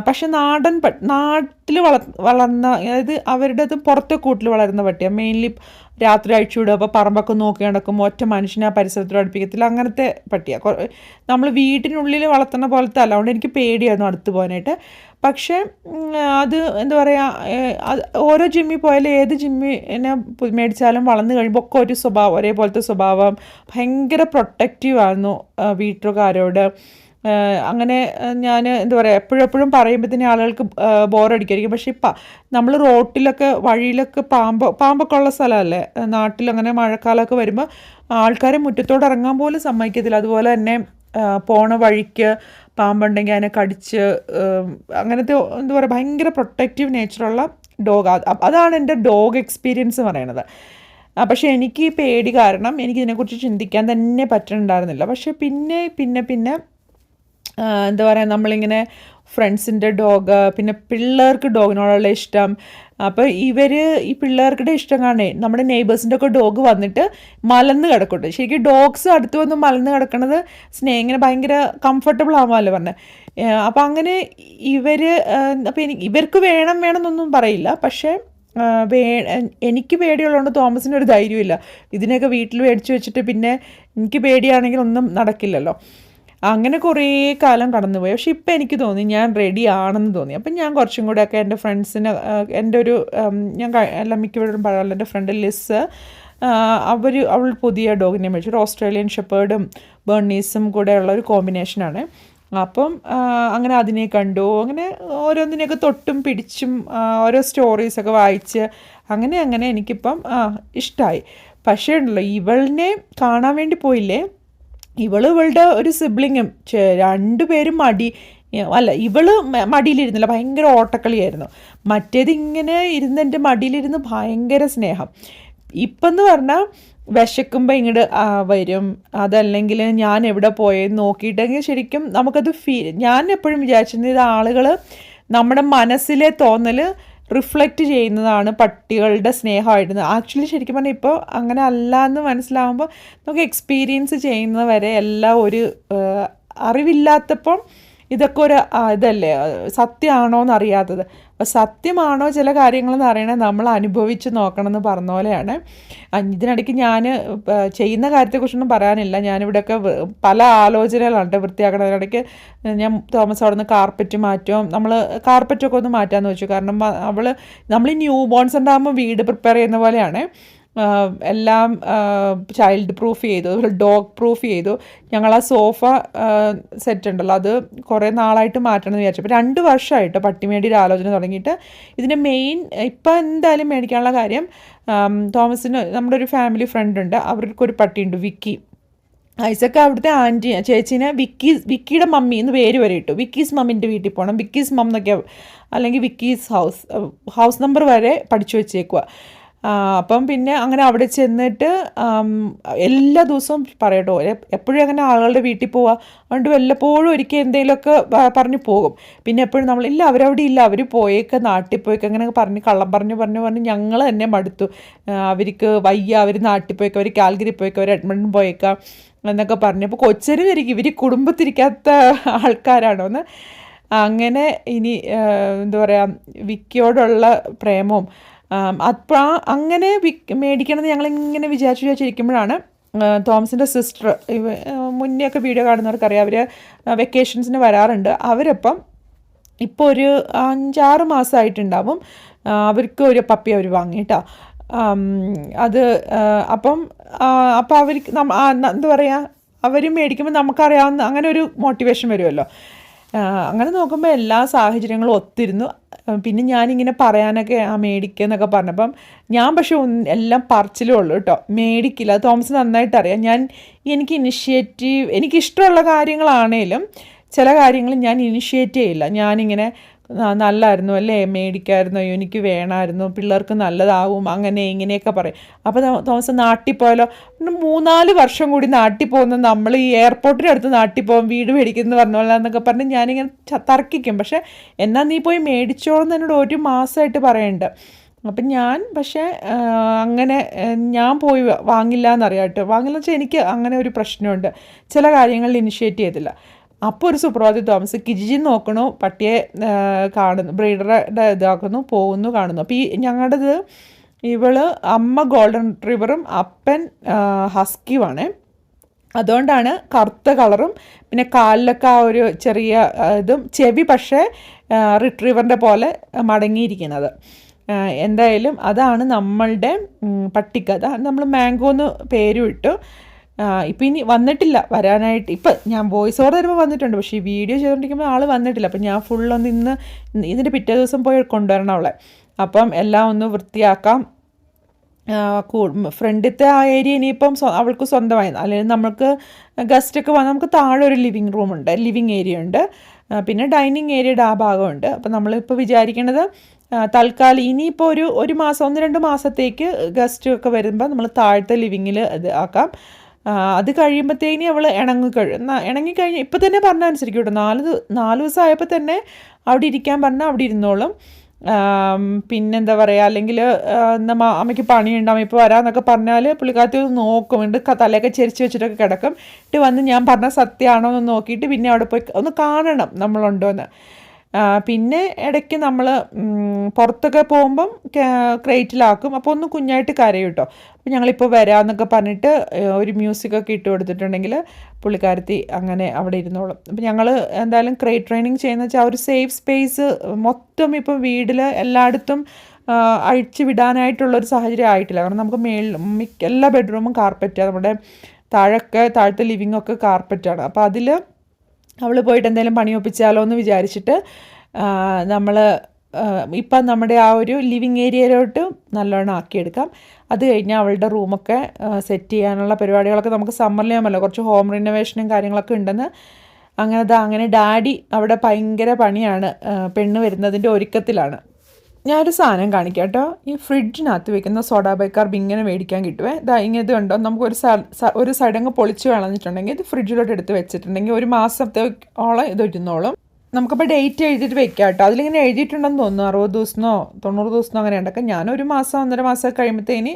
പക്ഷെ നാടൻ നാട്ടിൽ വള വളർന്ന അതായത് അവരുടേത് പുറത്തെ കൂട്ടിൽ വളരുന്ന പട്ടിയാണ് മെയിൻലി രാത്രി അഴിച്ചു വിടുക അപ്പോൾ പറമ്പൊക്കെ നോക്കി നടക്കും ഒറ്റ മനുഷ്യനെ പരിസരത്തിൽ അടുപ്പിക്കത്തില്ല. അങ്ങനത്തെ പട്ടിയാണ് നമ്മൾ വീട്ടിനുള്ളിൽ വളർത്തുന്ന പോലത്തെ അല്ല. അതുകൊണ്ട് എനിക്ക് പേടിയായിരുന്നു അടുത്ത് പോകാനായിട്ട്. പക്ഷേ അത് എന്താ പറയുക ഓരോ ജിമ്മിൽ പോയാലും ഏത് ജിമ്മിനെ മേടിച്ചാലും വളർന്നു കഴിയുമ്പോൾ ഒക്കെ ഒരു സ്വഭാവം ഒരേപോലത്തെ സ്വഭാവം ഭയങ്കര പ്രൊട്ടക്റ്റീവ് ആയിരുന്നു വീട്ടുകാരോട്. അങ്ങനെ ഞാൻ എന്താ പറയുക എപ്പോഴെപ്പോഴും പറയുമ്പോഴത്തേനും ആളുകൾക്ക് ബോറടിക്കായിരിക്കും. പക്ഷേ ഇപ്പം നമ്മൾ റോട്ടിലൊക്കെ വഴിയിലൊക്കെ പാമ്പ് പാമ്പൊക്കെ ഉള്ള സ്ഥലമല്ലേ? നാട്ടിലങ്ങനെ മഴക്കാലമൊക്കെ വരുമ്പോൾ ആൾക്കാരെ മുറ്റത്തോട് ഇറങ്ങാൻ പോലും സമ്മതിക്കത്തില്ല. അതുപോലെ തന്നെ പോണ വഴിക്ക് പാമ്പുണ്ടെങ്കിൽ അതിനെ കടിച്ച് അങ്ങനത്തെ എന്താ പറയുക ഭയങ്കര പ്രൊട്ടക്റ്റീവ് നേച്ചറുള്ള ഡോഗ് അതാണ് എന്റെ ഡോഗ് എക്സ്പീരിയൻസ് പറയണത് പക്ഷേ എനിക്ക് ഈ പേടി കാരണം എനിക്ക് ഇതിനെക്കുറിച്ച് ചിന്തിക്കാൻ തന്നെ പറ്റുന്നുണ്ടായിരുന്നില്ല പക്ഷേ പിന്നെ പിന്നെ പിന്നെ എന്താ പറയുക നമ്മളിങ്ങനെ ഫ്രണ്ട്സിന്റെ ഡോഗ് പിന്നെ പിള്ളേർക്ക് ഡോഗിനോടുള്ള ഇഷ്ടം. അപ്പോൾ ഇവർ ഈ പിള്ളേർക്കിടെ ഇഷ്ടം കാണേ നമ്മുടെ നെയ്ബേഴ്സിന്റെ ഒക്കെ ഡോഗ് വന്നിട്ട് മലന്ന് കിടക്കുന്നുണ്ട്. ശരിക്കും ഡോഗ്സ് അടുത്ത് വന്ന് മലന്ന് കിടക്കുന്നത് സ്നേഹം ഇങ്ങനെ ഭയങ്കര കംഫർട്ടബിൾ ആവാമല്ലോ പറഞ്ഞത് അപ്പോൾ അങ്ങനെ ഇവർ അപ്പോൾ എനിക്ക് ഇവർക്ക് വേണം വേണം എന്നൊന്നും പറയില്ല. പക്ഷേ വേ എനിക്ക് പേടിയുള്ളതുകൊണ്ട് തോമസിന് ഒരു ധൈര്യമില്ല ഇതിനെയൊക്കെ വീട്ടിൽ മേടിച്ച് വെച്ചിട്ട് പിന്നെ എനിക്ക് പേടിയാണെങ്കിൽ ഒന്നും നടക്കില്ലല്ലോ. അങ്ങനെ കുറേ കാലം കടന്നുപോയി. പക്ഷെ ഇപ്പം എനിക്ക് തോന്നി ഞാൻ റെഡി ആണെന്ന് തോന്നി. അപ്പം ഞാൻ കുറച്ചും കൂടെയൊക്കെ എന്റെ ഫ്രണ്ട്സിന് എന്റെ ഒരു ഞാൻ എല്ലാം മിക്കവരും പറയാറുള്ള എന്റെ ഫ്രണ്ട് ലിസ് അവർ അവൾ പുതിയ ഡോഗിനെ മേടിച്ചു. ഒരു ഓസ്ട്രേലിയൻ ഷെപ്പേർഡും ബേർണീസും ഉള്ള ഒരു കോമ്പിനേഷനാണ് അപ്പം അങ്ങനെ അതിനെ കണ്ടു. അങ്ങനെ ഓരോന്നിനെയൊക്കെ തൊട്ടും പിടിച്ചും ഓരോ സ്റ്റോറീസൊക്കെ വായിച്ച് അങ്ങനെ അങ്ങനെ എനിക്കിപ്പം ഇഷ്ടമായി പക്ഷേ ഉണ്ടല്ലോ ഇവളിനെ കാണാൻ വേണ്ടി പോയില്ലേ? ഇവൾ ഇവളുടെ ഒരു സിബ്ലിങ്ങും രണ്ടുപേരും മടി അല്ല ഇവൾ മടിയിലിരുന്നില്ല ഭയങ്കര ഓട്ടക്കളിയായിരുന്നു. മറ്റേത് ഇങ്ങനെ ഇരുന്ന് എന്റെ മടിയിലിരുന്ന് ഭയങ്കര സ്നേഹം. ഇപ്പം എന്ന് പറഞ്ഞാൽ വിശക്കുമ്പോൾ ഇങ്ങോട്ട് വരും. അതല്ലെങ്കിൽ ഞാൻ എവിടെ പോയെന്ന് നോക്കിയിട്ടെങ്കിൽ ശരിക്കും നമുക്കത് ഫീ ഞാൻ എപ്പോഴും വിചാരിച്ചിരുന്നത് ആളുകൾ നമ്മുടെ മനസ്സിലെ തോന്നൽ റിഫ്ലക്റ്റ് ചെയ്യുന്നതാണ് പട്ടികളുടെ സ്നേഹമായിരുന്നത് ആക്ച്വലി ശരിക്കും പറഞ്ഞാൽ ഇപ്പോൾ അങ്ങനെ അല്ല എന്ന് മനസ്സിലാവുമ്പോൾ നമുക്ക് എക്സ്പീരിയൻസ് ചെയ്യുന്നത് വരെ എല്ലാം ഒരു അറിവില്ലാത്തപ്പം ഇതൊക്കെ ഒരു ഇതല്ലേ സത്യമാണോ എന്ന് അറിയാത്തത് അപ്പോൾ സത്യമാണോ ചില കാര്യങ്ങളെന്ന് അറിയണത് നമ്മൾ അനുഭവിച്ച് നോക്കണം എന്ന് പറഞ്ഞ പോലെയാണ്. ഇതിനിടയ്ക്ക് ഞാൻ ചെയ്യുന്ന കാര്യത്തെക്കുറിച്ചൊന്നും പറയാനില്ല. ഞാനിവിടെയൊക്കെ പല ആലോചനകളുണ്ട് വൃത്തിയാക്കണതിനിടയ്ക്ക് ഞാൻ തോമസ് അവിടെ നിന്ന് കാർപ്പറ്റ് മാറ്റും. നമ്മൾ കാർപ്പറ്റൊക്കെ ഒന്ന് മാറ്റാമെന്ന് വെച്ചു. കാരണം അവൾ നമ്മൾ ന്യൂ ബോൺസ് ഉണ്ടാകുമ്പോൾ വീട് പ്രിപ്പയർ ചെയ്യുന്ന പോലെയാണ്. എല്ലാം ചൈൽഡ് പ്രൂഫ് ചെയ്തു ഡോഗ് പ്രൂഫ് ചെയ്തു. ഞങ്ങൾ ആ സോഫ സെറ്റ് ഉണ്ടല്ലോ അത് കുറേ നാളായിട്ട് മാറ്റണം എന്ന് വിചാരിച്ചു. അപ്പോൾ രണ്ട് വർഷമായിട്ട് പട്ടിമേടിയുടെ ആലോചന തുടങ്ങിയിട്ട് ഇതിന്റെ മെയിൻ ഇപ്പം എന്തായാലും മേടിക്കാനുള്ള കാര്യം തോമസിന് നമ്മുടെ ഒരു ഫാമിലി ഫ്രണ്ട് ഉണ്ട്. അവർക്കൊരു പട്ടിയുണ്ട് വിക്കി. ഐസക്ക് അവിടുത്തെ ആന്റി ചേച്ചീനെ വിക്കീസ് വിക്കിയുടെ മമ്മി എന്ന് പേര് വരെ ഇട്ടു. വിക്കീസ് മമ്മിന്റെ വീട്ടിൽ പോകണം വിക്കീസ് മം എന്നൊക്കെ അല്ലെങ്കിൽ വിക്കീസ് ഹൗസ് ഹൗസ് നമ്പർ വരെ പഠിച്ചു വെച്ചേക്കുക അപ്പം പിന്നെ അങ്ങനെ അവിടെ ചെന്നിട്ട് എല്ലാ ദിവസവും പറയട്ടോ എപ്പോഴും അങ്ങനെ ആളുകളുടെ വീട്ടിൽ പോവുക അതുകൊണ്ട് വല്ലപ്പോഴും ഒരിക്കൽ എന്തെങ്കിലുമൊക്കെ പറഞ്ഞു പോകും. പിന്നെ എപ്പോഴും നമ്മൾ ഇല്ല അവരവിടെ ഇല്ല അവർ പോയേക്ക് നാട്ടിൽ പോയേക്ക് അങ്ങനെ പറഞ്ഞ് കള്ളം പറഞ്ഞ് പറഞ്ഞ് പറഞ്ഞ് ഞങ്ങൾ തന്നെ മടുത്തു. അവർക്ക് വയ്യ അവർ നാട്ടിൽ പോയേക്കാം അവർ കാൽഗരി പോയേക്കാം അവർ എഡ്മണ്ടൻ പോയേക്കാം എന്നൊക്കെ പറഞ്ഞു. അപ്പോൾ കൊച്ചനും ഇരിക്കും ഇവർ കുടുംബത്തിരിക്കാത്ത ആൾക്കാരാണോ എന്ന് അങ്ങനെ ഇനി എന്താ പറയുക വിക്കിയോടുള്ള പ്രേമവും അപ്പോൾ അങ്ങനെ മേടിക്കണമെന്ന് ഞങ്ങളിങ്ങനെ വിചാരിച്ച് വിചാരിച്ചിരിക്കുമ്പോഴാണ് തോമസിന്റെ സിസ്റ്റർ മുന്നേ ഒക്കെ വീഡിയോ കാണുന്നവർക്കറിയാം അവർ വെക്കേഷൻസിന് വരാറുണ്ട്. അവരപ്പം ഇപ്പോൾ ഒരു അഞ്ചാറ് മാസമായിട്ടുണ്ടാവും അവർക്ക് ഒരു പപ്പി അവർ വാങ്ങിയിട്ടാ അത് അപ്പം അപ്പോൾ അവർക്ക് എന്താ പറയുക അവർ മേടിക്കുമ്പോൾ നമുക്കറിയാവുന്ന അങ്ങനെ ഒരു മോട്ടിവേഷൻ വരുമല്ലോ അങ്ങനെ നോക്കുമ്പോൾ എല്ലാ സാഹചര്യങ്ങളും ഒത്തിരുന്നു. പിന്നെ ഞാനിങ്ങനെ പറയാനൊക്കെ ആ മേടിക്കുക എന്നൊക്കെ പറഞ്ഞപ്പം ഞാൻ പക്ഷേ എല്ലാം പറച്ചിലേ ഉള്ളൂ കേട്ടോ. മേടിക്കില്ല. തോമസ് നന്നായിട്ട് അറിയാം ഞാൻ എനിക്ക് ഇനിഷ്യേറ്റീവ് എനിക്കിഷ്ടമുള്ള കാര്യങ്ങളാണേലും ചില കാര്യങ്ങൾ ഞാൻ ഇനിഷ്യേറ്റ് ചെയ്യില്ല. ഞാനിങ്ങനെ നല്ലായിരുന്നു അല്ലേ? മേടിക്കായിരുന്നു എനിക്ക് വേണമായിരുന്നു പിള്ളേർക്ക് നല്ലതാവും അങ്ങനെ ഇങ്ങനെയൊക്കെ പറയും. അപ്പോൾ തോമസ് നാട്ടിൽ പോയാലോ മൂന്നാൽ വർഷം കൂടി നാട്ടിൽ പോകുന്ന നമ്മൾ ഈ എയർപോർട്ടിനടുത്ത് നാട്ടിൽ പോകും വീട് മേടിക്കുന്നു പറഞ്ഞോളാന്നൊക്കെ പറഞ്ഞ് ഞാനിങ്ങനെ തർക്കിക്കും. പക്ഷേ എന്നാൽ നീ പോയി മേടിച്ചോളെന്ന് എന്നോട് ഒരു മാസമായിട്ട് പറയുന്നുണ്ട് അപ്പം ഞാൻ പക്ഷേ അങ്ങനെ ഞാൻ പോയി വാങ്ങില്ല എന്നറിയാം കേട്ടോ. വാങ്ങില്ല വെച്ചാൽ എനിക്ക് അങ്ങനെ ഒരു പ്രശ്നമുണ്ട്. ചില കാര്യങ്ങളിൽ ഇനിഷ്യേറ്റ് ചെയ്തില്ല അപ്പോൾ ഒരു സുപ്രഭാതി തോമസ് കിജിജി നോക്കണു പട്ടിയെ കാണുന്നു ബ്രീഡറുടെ ഇതാക്കുന്നു പോകുന്നു കാണുന്നു. അപ്പോൾ ഈ ഞങ്ങളുടേത് ഇവൾ അമ്മ ഗോൾഡൻ റിവറും അപ്പൻ ഹസ്കിയുമാണ്. അതുകൊണ്ടാണ് കറുത്ത കളറും പിന്നെ കാലിലൊക്കെ ആ ഒരു ചെറിയ ഇതും ചെവി പക്ഷേ റിട്രീവറിന്റെ പോലെ മടങ്ങിയിരിക്കുന്നത്. എന്തായാലും അതാണ് നമ്മളുടെ പട്ടിക്കഥ നമ്മൾ മാംഗോ എന്ന് പേരും ഇട്ടു. ഇപ്പം ഇനി വന്നിട്ടില്ല വരാനായിട്ട്. ഇപ്പം ഞാൻ വോയിസ് ഓർഡർ തരുമ്പോൾ വന്നിട്ടുണ്ട് പക്ഷേ ഈ വീഡിയോ ചെയ്തുകൊണ്ടിരിക്കുമ്പോൾ ആൾ വന്നിട്ടില്ല. അപ്പം ഞാൻ ഫുള്ളൊന്ന് ഇന്ന് ഇതിന്റെ പിറ്റേ ദിവസം പോയി കൊണ്ടുവരണം അവളെ. അപ്പം എല്ലാം ഒന്ന് വൃത്തിയാക്കാം. ഫ്രണ്ടിലത്തെ ആ ഏരിയ ഇനിയിപ്പം അവൾക്ക് സ്വന്തമായി. അല്ലെങ്കിൽ നമുക്ക് ഗസ്റ്റൊക്കെ വന്നാൽ നമുക്ക് താഴെ ഒരു ലിവിങ് റൂമുണ്ട് ലിവിങ് ഏരിയ ഉണ്ട്. പിന്നെ ഡൈനിങ് ഏരിയയുടെ ആ ഭാഗമുണ്ട്. അപ്പം നമ്മളിപ്പോൾ വിചാരിക്കണത് തൽക്കാലം ഇനിയിപ്പോൾ ഒരു ഒരു മാസം ഒന്ന് രണ്ട് മാസത്തേക്ക് ഗസ്റ്റ് ഒക്കെ വരുമ്പോൾ നമ്മൾ താഴത്തെ ലിവിങ്ങിൽ ഇത് ആക്കാം. അത് കഴിയുമ്പോഴത്തേന് അവൾ ഇണങ്ങി കഴി ഇണങ്ങി കഴിഞ്ഞ് ഇപ്പം തന്നെ പറഞ്ഞ അനുസരിക്കും കേട്ടോ. നാല് നാല് ദിവസം ആയപ്പോൾ തന്നെ അവിടെ ഇരിക്കാൻ പറഞ്ഞാൽ അവിടെ ഇരുന്നോളും. പിന്നെന്താ പറയുക അല്ലെങ്കിൽ നമ്മ അമ്മയ്ക്ക് പണിയുണ്ടാവും ഇപ്പോൾ വരാമെന്നൊക്കെ പറഞ്ഞാൽ പുള്ളിക്കാരത്തി ഒന്ന് നോക്കും എന്നിട്ട് തലയൊക്കെ ചെരിച്ച് വെച്ചിട്ടൊക്കെ കിടക്കും. എന്നിട്ട് വന്ന് ഞാൻ പറഞ്ഞ സത്യമാണോ എന്ന് നോക്കിയിട്ട് പിന്നെ അവിടെ പോയി ഒന്ന് കാണണം നമ്മളുണ്ടോ എന്ന് പിന്നെ ഇടയ്ക്ക് നമ്മൾ പുറത്തൊക്കെ പോകുമ്പം ക്രേറ്റിലാക്കും. അപ്പോൾ ഒന്ന് കുഞ്ഞായിട്ട് കരയും കേട്ടോ അപ്പോൾ ഞങ്ങളിപ്പോൾ വരാമെന്നൊക്കെ പറഞ്ഞിട്ട് ഒരു മ്യൂസിക്കൊക്കെ ഇട്ട് കൊടുത്തിട്ടുണ്ടെങ്കിൽ പുള്ളിക്കാരത്തി അങ്ങനെ അവിടെ ഇരുന്നോളും. അപ്പോൾ ഞങ്ങൾ എന്തായാലും ക്രേറ്റ് ട്രെയിനിങ് ചെയ്യുന്ന വെച്ചാൽ ഒരു സേഫ് സ്പേസ് മൊത്തം ഇപ്പം വീട്ടിൽ എല്ലായിടത്തും അഴിച്ചു വിടാനായിട്ടുള്ളൊരു സാഹചര്യം ആയിട്ടില്ല. കാരണം നമുക്ക് മേളിൽ മിക്ക എല്ലാ ബെഡ്റൂമും കാർപ്പറ്റാണ് നമ്മുടെ താഴൊക്കെ താഴത്തെ ലിവിങ്ങൊക്കെ കാർപ്പറ്റാണ് അപ്പോൾ അതിൽ അവൾ പോയിട്ട് എന്തെങ്കിലും പണി ഒപ്പിച്ചാലോ എന്ന് വിചാരിച്ചിട്ട് നമ്മൾ ഇപ്പം നമ്മുടെ ആ ഒരു ലിവിങ് ഏരിയയിലോട്ട് നല്ലോണം ആക്കിയെടുക്കാം. അത് കഴിഞ്ഞാൽ അവളുടെ റൂമൊക്കെ സെറ്റ് ചെയ്യാനുള്ള പരിപാടികളൊക്കെ നമുക്ക് സമ്മറിലാമല്ലോ കുറച്ച് ഹോം റിനോവേഷനും കാര്യങ്ങളൊക്കെ ഉണ്ടെന്ന്. അങ്ങനെ അങ്ങനെ ഡാഡി അവിടെ ഭയങ്കര പണിയാണ് പെണ്ണ് വരുന്നതിന്റെ ഒരുക്കത്തിലാണ്. ഞാനൊരു സാധനം കാണിക്കാം കേട്ടോ ഈ ഫ്രിഡ്ജിനകത്ത് വെക്കുന്ന സോഡാ ബൈക്കാർബ് ഇങ്ങനെ മേടിക്കാൻ കിട്ടുവേ. ഇതാ ഇങ്ങനെ ഉണ്ടോ നമുക്ക് ഒരു ഒരു സൈഡങ്ങ് പൊളിച്ച് കളഞ്ഞിട്ടുണ്ടെങ്കിൽ ഇത് ഫ്രിഡ്ജിലോട്ട് എടുത്ത് വെച്ചിട്ടുണ്ടെങ്കിൽ ഒരു മാസത്തോളം ഇത് ഇരുന്നോളും നമുക്കിപ്പോൾ ഡേറ്റ് എഴുതിയിട്ട് വെക്കാം കേട്ടോ അതിലിങ്ങനെ എഴുതിയിട്ടുണ്ടെന്ന് തോന്നുന്നു. അറുപത് ദിവസമോ തൊണ്ണൂറ് ദിവസമോ അങ്ങനെ ഉണ്ടൊക്കെ ഞാനൊരു മാസം ഒന്നര മാസം കഴിയുമ്പോഴത്തേന്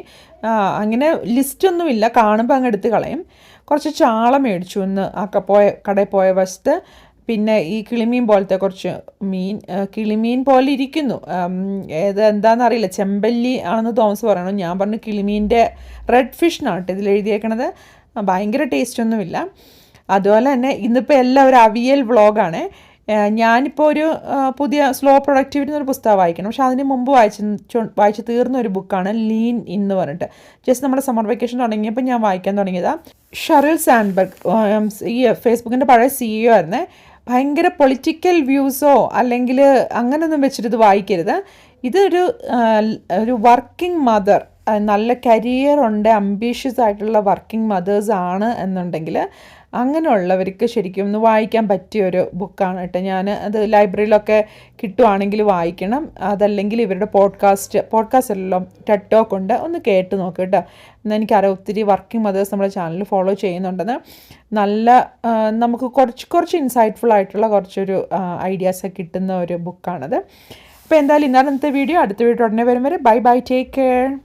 അങ്ങനെ ലിസ്റ്റൊന്നുമില്ല കാണുമ്പോൾ അങ്ങ് എടുത്ത് കളയും. കുറച്ച് ചാള മേടിച്ചു എന്ന് ആക്കെ പോയ കടയിൽ പോയ വശത്ത്. പിന്നെ ഈ കിളിമീൻ പോലത്തെ കുറച്ച് മീൻ കിളിമീൻ പോലെ ഇരിക്കുന്നു. ഏത് എന്താണെന്നറിയില്ല ചെമ്പല്ലി ആണെന്ന് തോമസ് പറയണം. ഞാൻ പറഞ്ഞു കിളിമീന്റെ റെഡ് ഫിഷ് നാട്ട് ഇതിൽ എഴുതിയേക്കണത്. ഭയങ്കര ടേസ്റ്റ് ഒന്നുമില്ല. അതുപോലെ തന്നെ ഇന്നിപ്പോൾ എല്ലാം ഒരു അവിയൽ വ്ളോഗാണ്. ഞാനിപ്പോൾ ഒരു പുതിയ സ്ലോ പ്രൊഡക്ടിവിറ്റി എന്നൊരു പുസ്തകം വായിക്കണം. പക്ഷേ അതിന് മുമ്പ് വായിച്ച് വായിച്ച് തീർന്ന ഒരു ബുക്കാണ് ലീൻ എന്ന് പറഞ്ഞിട്ട്. ജസ്റ്റ് നമ്മുടെ സമ്മർ വെക്കേഷൻ തുടങ്ങിയപ്പോൾ ഞാൻ വായിക്കാൻ തുടങ്ങിയതാണ് ഷറിൽ സാൻബർഗ് ഈ ഫേസ്ബുക്കിന്റെ പഴയ സിഇഒ ആയിരുന്നേ. ഭയങ്കര പൊളിറ്റിക്കൽ വ്യൂസോ അല്ലെങ്കിൽ അങ്ങനെയൊന്നും വെച്ചിട്ട് ഇത് വായിക്കരുത്. ഇതൊരു ഒരു വർക്കിംഗ് മദർ നല്ല കരിയർ ഉണ്ട് അംബീഷ്യസ് ആയിട്ടുള്ള വർക്കിംഗ് മദേഴ്സ് ആണ് എന്നുണ്ടെങ്കിൽ അങ്ങനെയുള്ളവർക്ക് ശരിക്കും ഒന്ന് വായിക്കാൻ പറ്റിയ ഒരു ബുക്കാണ് കേട്ടോ. ഞാൻ അത് ലൈബ്രറിയിലൊക്കെ കിട്ടുവാണെങ്കിൽ വായിക്കണം. അതല്ലെങ്കിൽ ഇവരുടെ പോഡ്കാസ്റ്റ് പോഡ്കാസ്റ്റ് എല്ലാം ടെഡ് ഉണ്ട്. ഒന്ന് കേട്ട് നോക്കുക കേട്ടോ. എന്നാൽ എനിക്കറിയാം ഒത്തിരി വർക്കിംഗ് മദേഴ്സ് നമ്മുടെ ചാനൽ ഫോളോ ചെയ്യുന്നുണ്ടെന്ന്. നല്ല നമുക്ക് കുറച്ച് കുറച്ച് ഇൻസൈറ്റ്ഫുൾ ആയിട്ടുള്ള കുറച്ചൊരു ഐഡിയാസ് കിട്ടുന്ന ഒരു ബുക്കാണത് അപ്പോൾ എന്തായാലും ഇന്നത്തെ വീഡിയോ അടുത്ത വീഡിയോ ഉടനെ വരും വരെ. Bye bye take care